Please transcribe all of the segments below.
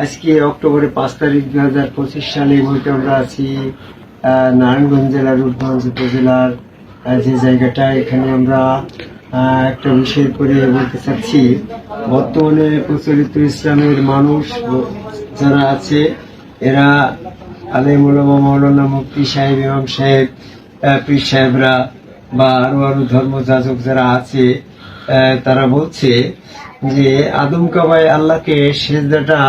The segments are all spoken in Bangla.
আজকে অক্টোবরের পাঁচ তারিখ দুই হাজার পঁচিশ সালে এই আমরা আছি নারায়ণগঞ্জ জেলার রূপগঞ্জ উপজেলার যে জায়গাটা, এখানে আমরা একটা বিষয় করে বলতে চাচ্ছি। বর্তমানে প্রচলিত ইসলামের মানুষ যারা আছে, এরা আলে মোলামা মৌলানা মুফতি সাহেব, ইমাম সাহেব পীর সাহেবরা বা আরও আরও ধর্ম যাজক যারা আছে তারা বলছে যে আদম কাবাই আল্লাহকে সেজদাটা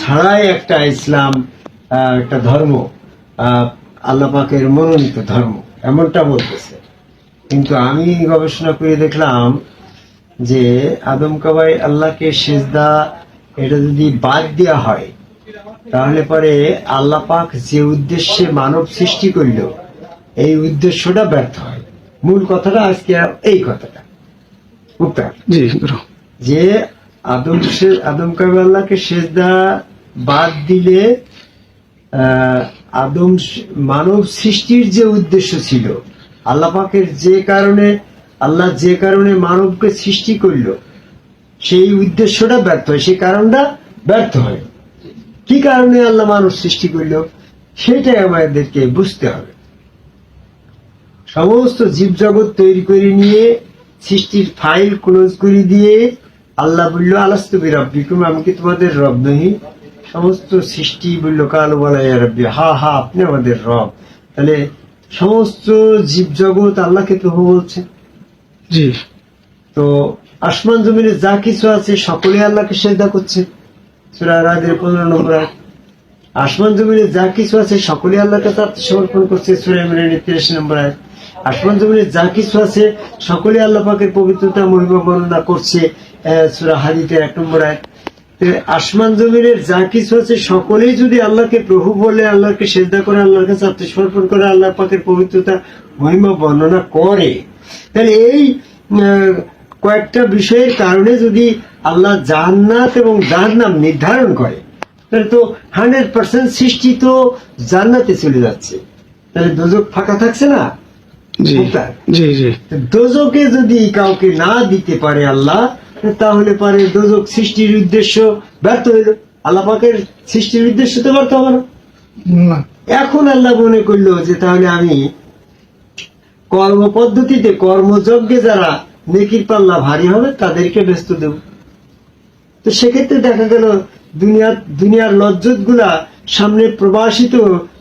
ছাড়াই একটা ইসলাম একটা ধর্ম আহ, আল্লাহ পাকের মনোনীত ধর্ম এমনটা বলতেছে। কিন্তু আমি গবেষণা করে দেখলাম যে আদম কাবাই আল্লাহকে সেজদা এটা যদি বাদ দেওয়া হয় তাহলে পরে আল্লাহ পাক যে উদ্দেশ্যে মানব সৃষ্টি করল এই উদ্দেশ্যটা ব্যর্থ হয়। মূল কথাটা আজকে এই কথাটা। জি যে আদম আদম আল্লাহকে সেজদা বাদ দিলে আদম মানব সৃষ্টির যে উদ্দেশ্য ছিল, আল্লাহ পাকের যে কারণে, আল্লাহ যে কারণে মানবকে সৃষ্টি করল, সেই উদ্দেশ্যটা ব্যর্থ হয়, সেই কারণটা ব্যর্থ হয়। কি কারণে আল্লাহ মানুষ সৃষ্টি করল? সেটাই আমাদেরকে বুঝতে হবে। সমস্ত জীবজগৎ তৈরি করে নিয়ে, সৃষ্টির ফাইল ক্লোজ করে দিয়ে আল্লাহ বলল আলাস্তবি রব্বিকুম আমি কি তোমাদের রব নহি? সমস্ত সৃষ্টি বলল কালো বলা রব্বি হা হা আপনি আমাদের রব। তাহলে সমস্ত জীবজগৎ আল্লাহকে প্রভু বলছে। জি। তো আসমান জমিনে যা কিছু আছে সকলে আল্লাহকে সেজদা করছে। সুরা রাদের পনেরো নম্বর আসমান জমিনে যা কিছু আছে সকলে আল্লাহকে তার সমর্পণ করছে। সুরা ইমরানের তিরাশি নম্বর আয়াত। আসমান জমিনে যা কিছু আছে সকলে আল্লাহ পাকের পবিত্রতা, মহিমা বর্ণনা করছে হাদিতের এক নম্বর। তো আসমান জমিনের যা কিছু আছে, সকলেই যদি আল্লাহকে প্রভু বলে, আল্লাহকে সেজদা করে, আল্লাহর কাছে আত্মসমর্পণ করে, আল্লাহ পাকের পবিত্রতা, মহিমা বর্ণনা করে। তাহলে এই কয়েকটা বিষয়ের কারণে যদি আল্লাহ জান্নাত এবং জাহান্নাম নির্ধারণ করে, তাহলে তো হান্ড্রেড পার্সেন্ট সৃষ্টি তো জান্নাতে চলে যাচ্ছে। তাহলে দোজক ফাঁকা থাকছে না? জি। জি জি। দোজকে যদি কাউকে না দিতে পারে আল্লাহ তাহলে পারে দোজক সৃষ্টির উদ্দেশ্য ব্যর্থ হইল আল্লাহ পাকের সৃষ্টির উদ্দেশ্য তো ব্যর্থ হবে না। না। এখন আল্লাহ মনে করল যে তাহলে আমি কর্ম পদ্ধতিতে কর্মযজ্ঞে যারা নেকির পাল্লা ভারী হবে তাদেরকে ব্যস্ত দেব। তো সেক্ষেত্রে দেখা গেল দুনিয়ার দুনিয়ার লজ্জতগুলা সামনে প্রবাসিত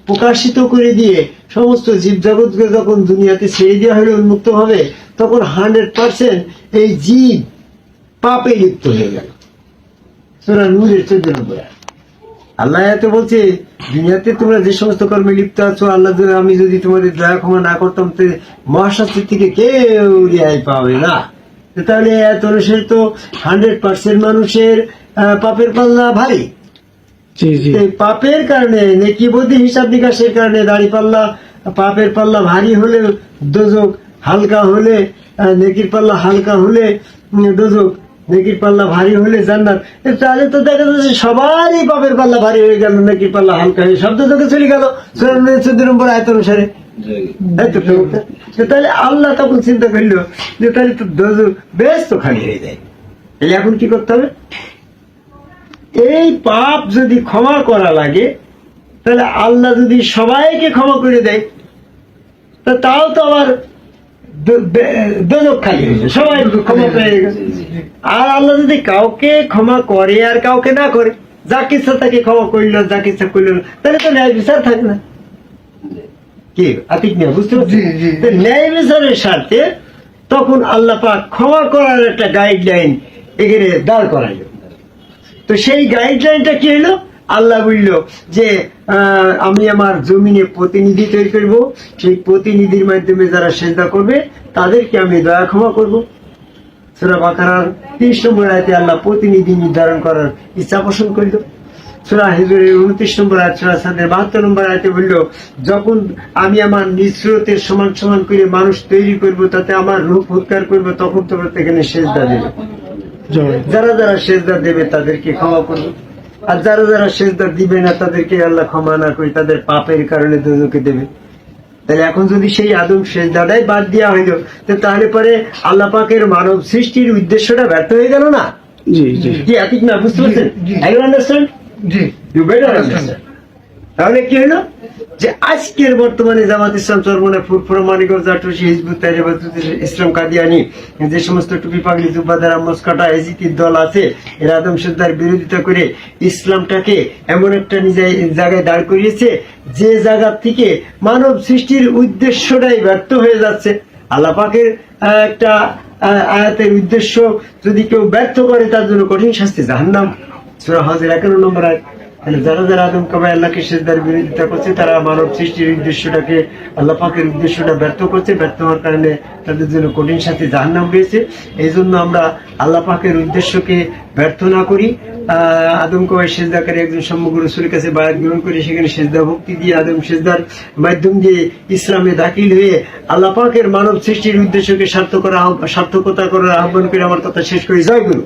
প্রকাশিত করে দিয়ে সমস্ত জীবজগৎকে যখন দুনিয়াতে ছেড়ে দেওয়া হলে উন্মুক্ত হবে, তখন হান্ড্রেড পার্সেন্ট এই জীব পাপে লিপ্ত হয়ে গেল। আল্লাহ এত বলছে, দুনিয়াতে তোমরা যে সমস্ত কর্মে লিপ্ত আছো, আল্লাহ আমি যদি তোমাদের দয়া ক্ষমা না করতাম, তো মহাশাস্ত্রের থেকে কেউ রেহাই পাবে না। তাহলে এত তো হান্ড্রেড পার্সেন্ট মানুষের পাপের পাল্লা ভারী। এই পাপের কারণে নেকি বদি হিসাব নিকাশের কারণে দাড়ি পাল্লা পাপের পাল্লা ভারী হলে দোজক হালকা হলে নেকির পাল্লা হালকা হলে দোজক নেকির পাল্লা ভারী হলে জান্নাত। তাহলে তো দেখা যাচ্ছে সবারই পাপের পাল্লা ভারী হয়ে গেল নেকির পাল্লা হালকা হয়ে সব দোজকে চলে গেল। চোদ্দ নম্বর আয়ত অনুসারে। তাহলে আল্লাহ তখন চিন্তা করল যে তাহলে তো দোজক বেশ তো খালি হয়ে যায়। তাহলে এখন কি করতে হবে? এই পাপ যদি ক্ষমা করা লাগে তাহলে আল্লাহ যদি সবাইকে ক্ষমা করে দেয় তা তাও তো আবার দোজক খালি হয়েছে সবাই ক্ষমা পেয়ে গেছে। আর আল্লাহ যদি কাউকে ক্ষমা করে আর কাউকে না করে যা কিচ্ছা তাকে ক্ষমা করল যা কিচ্ছা করল তাহলে তো ন্যায় বিচার থাকে না। কি আতিক নিয়ে বুঝতে পারছি। ন্যায় বিচারের স্বার্থে তখন আল্লাহ পাক ক্ষমা করার একটা গাইডলাইন এখানে দাঁড় করাইলো। তো সেই গাইডলাইনটা কি হলো আল্লাহ বলল যে আমি আমার জমিনে প্রতিনিধি তৈরি করব। সেই প্রতিনিধির মাধ্যমে যারা সেজদা করবে, তাদেরকে আমি দয়া ক্ষমা করব। সুরা বাকারার তিরিশ নম্বর আয়তে আল্লাহ প্রতিনিধি নির্ধারণ করার ইচ্ছা পোষণ করল। সুরা হিজুরের উনত্রিশ নম্বর আয়াত, সুরা সাদের বাহাত্তর নম্বর আয়তে বলল, যখন আমি আমার নিঃস্রোতের সমান সমান করে মানুষ তৈরি করব, তাতে আমার রূপ উৎকার করব, তখন তোমরা সেজদা জয় যারা যারা সেজদা দেবে তাদেরকে ক্ষমা করবে আর যারা যারা সেজদা দিবে না তাদেরকে আল্লাহ ক্ষমা না করে তাদের পাপের কারণে দুজকে দেবে। তাহলে এখন যদি সেই আদম সেজদাটাই বাদ দেওয়া হইল তাহলে পরে আল্লাহ পাকের মানব সৃষ্টির উদ্দেশ্যটা ব্যর্থ হয়ে গেল না? জি জি। জি আতিক না বুঝতে পারছেন? জি, জি। আই আন্ডারস্ট্যান্ড জি। ইউ বেটার আন্ডারস্ট্যান্ড তাহলে কি হলো যে আজকের বর্তমানে জামাত ইসলাম চরমনে ফুরফুর মানিকগঞ্জ আটরশি হিজবুত ইসলাম কাদিয়ানি যে সমস্ত টুপি পাগলি জুব্বাদার মস্কাটা এজিতির দল আছে এরা আদম শ্রদ্ধার বিরোধিতা করে ইসলামটাকে এমন একটা নিজে জায়গায় দাঁড় করিয়েছে যে জায়গা থেকে মানব সৃষ্টির উদ্দেশ্যটাই ব্যর্থ হয়ে যাচ্ছে। আল্লাহ পাকের আহ, একটা আয়াতের উদ্দেশ্য যদি কেউ ব্যর্থ করে তার জন্য কঠিন শাস্তি জাহান্নাম। সুরা হজের একান্ন নম্বর আয়াত। তাহলে যারা যারা আদম কাবাই আল্লাহকে সেজদার বিরোধিতা করছে তারা মানব সৃষ্টির উদ্দেশ্যটাকে আল্লাহ পাকের উদ্দেশ্যটা ব্যর্থ করছে। ব্যর্থ হওয়ার কারণে তাদের জন্য কঠিন সাথে জাহান্নাম রয়েছে এই জন্য আমরা আল্লাহ পাকের উদ্দেশ্যকে ব্যর্থ না করি। আহ, আদম কাবাই সেজদাকারী একজন সম্মুখ রসুলের কাছে বায়াত গ্রহণ করে সেখানে সেজদা ভক্তি দিয়ে আদম সেজদার মাধ্যম দিয়ে ইসলামে দাখিল হয়ে আল্লাহ পাকের মানব সৃষ্টির উদ্দেশ্যকে সার্থক করা সার্থকতা করার আহ্বান করে আমার কথা শেষ করি। জয় গুরু।